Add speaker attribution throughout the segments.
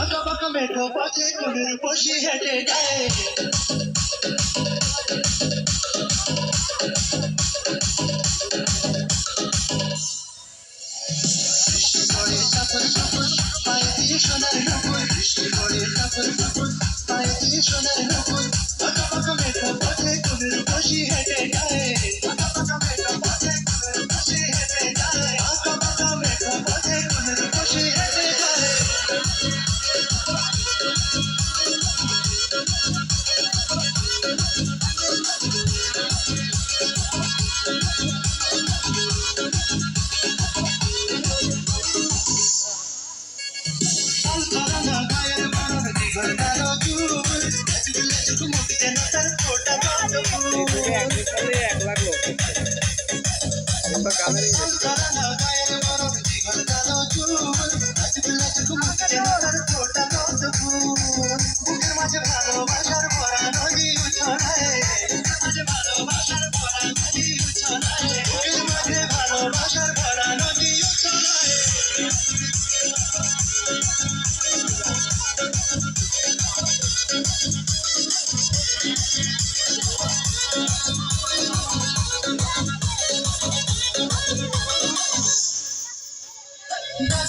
Speaker 1: Ọjọ́ bọ́kàn mẹ́tọ́ bá tẹ́kùn lórí bó. ভরা নদী উছলায় ভালোবাসার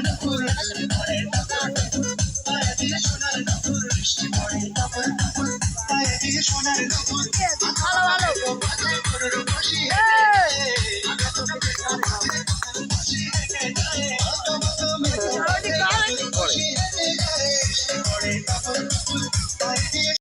Speaker 1: ভালো ভালো